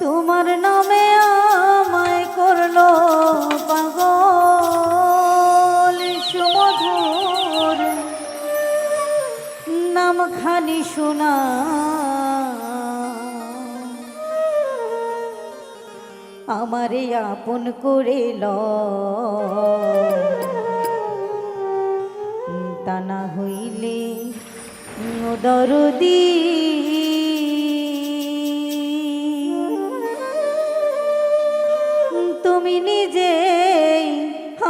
তোমার নামে আমায় করল পাগল সুমধুর। নাম খানি শোনা। আমারে আপন করে ল তা না হইলে দরদি তুমি নিজেই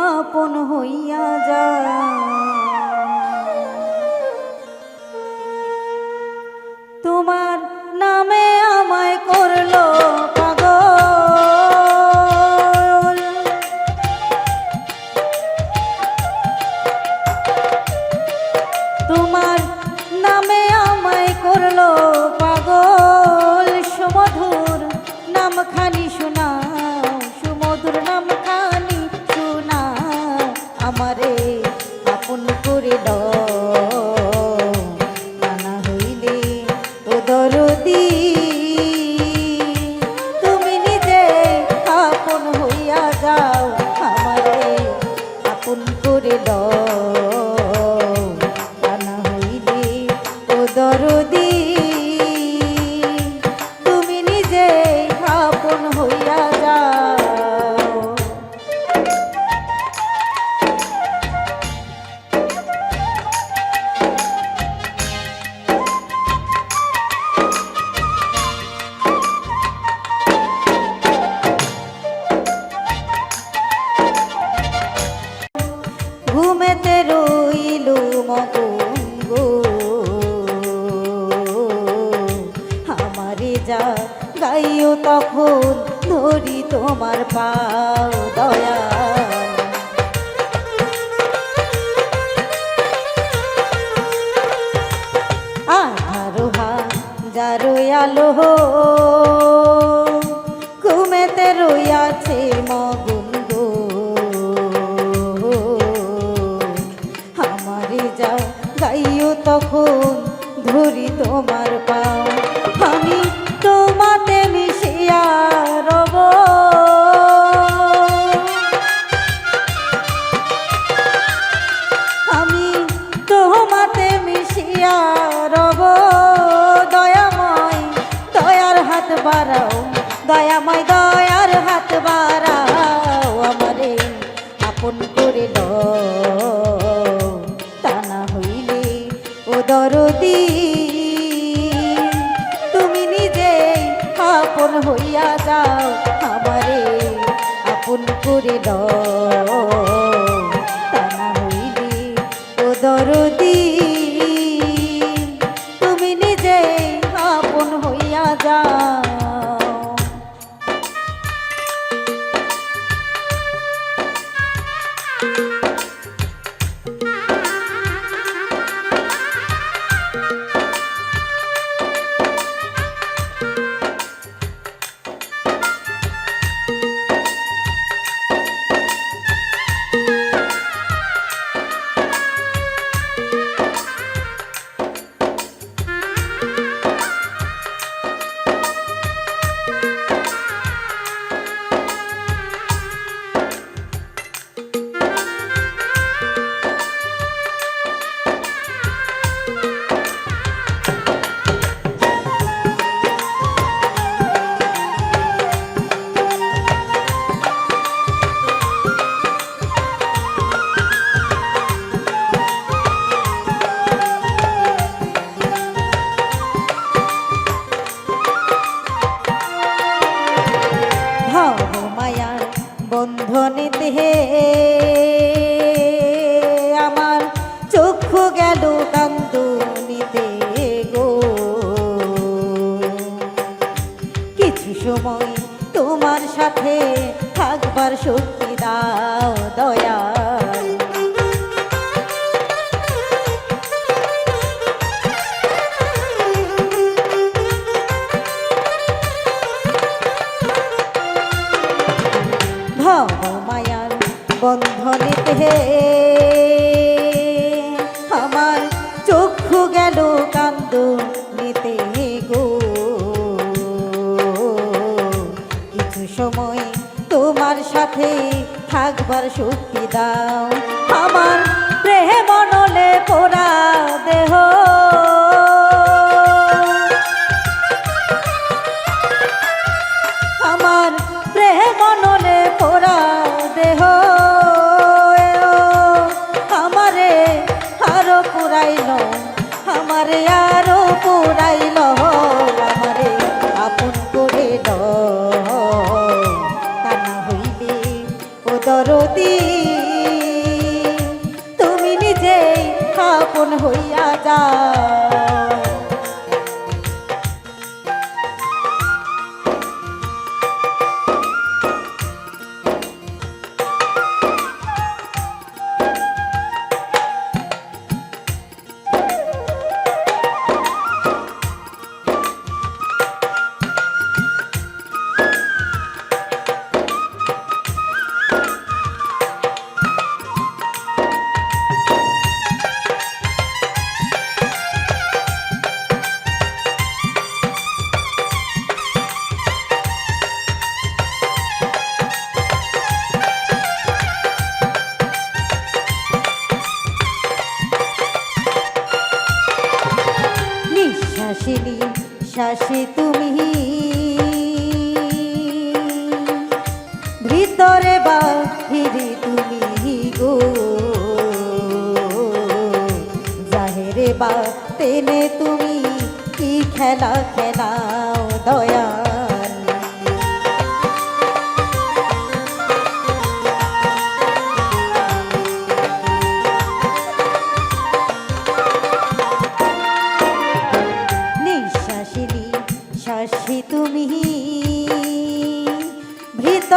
আপন হইয়া যা তোমার নামে আমায় করল তোমার তোমার পাও দয়া। আধারো যারো আলো। ঘুমেতে রইয়াছে মগুন গো। আমারে যা গাইও তখন ধরি তোমার পাও। আমি বাড়াও। দয়াময় দয়ার হাত বাড়াও। আমারে আপন করে তা না হইলে ও দরদি, তুমি নিজে আপন হইয়া যাও। আমারে আপন করে ল দাও দয়া নিঃশ্বাসে নিঃশ্বাসে তুমি। ভিতরে বাহিরে তুমি গো। জাহেরে বা তেনে তুমি কি খেলা, খেলাও দয়াল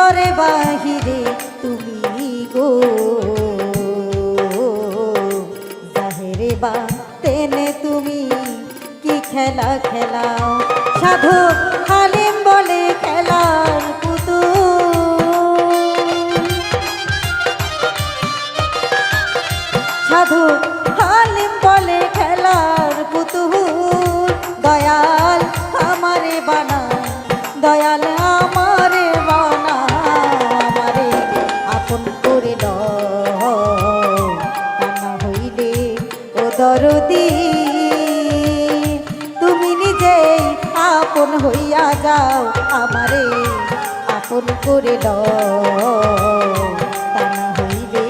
ভিতরে বাহিরে তুমি গো। জাহেরে বা তেনে তুমি কি খেলা খেলাও? সাধু হালিম বলে খেলার পুতুল। সাধু দরদি তুমি নিজেই আপন হইয়া যাও আমারে আপন করে কান্না হইবে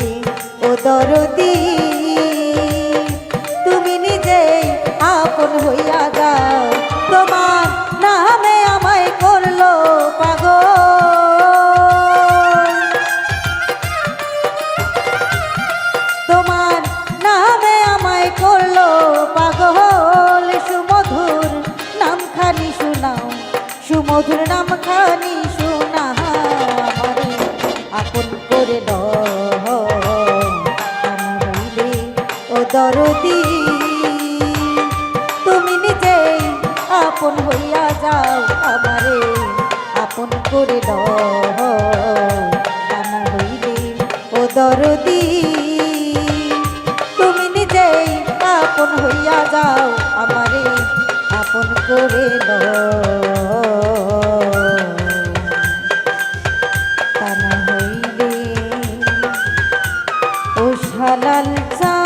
ও দরদি নাম খানি শোনা আপন করে হইলে ও দরদি? তুমি নিজেই আপন হইয়া যাও, আমারে আপন করে হইলে ও দরদি? lalza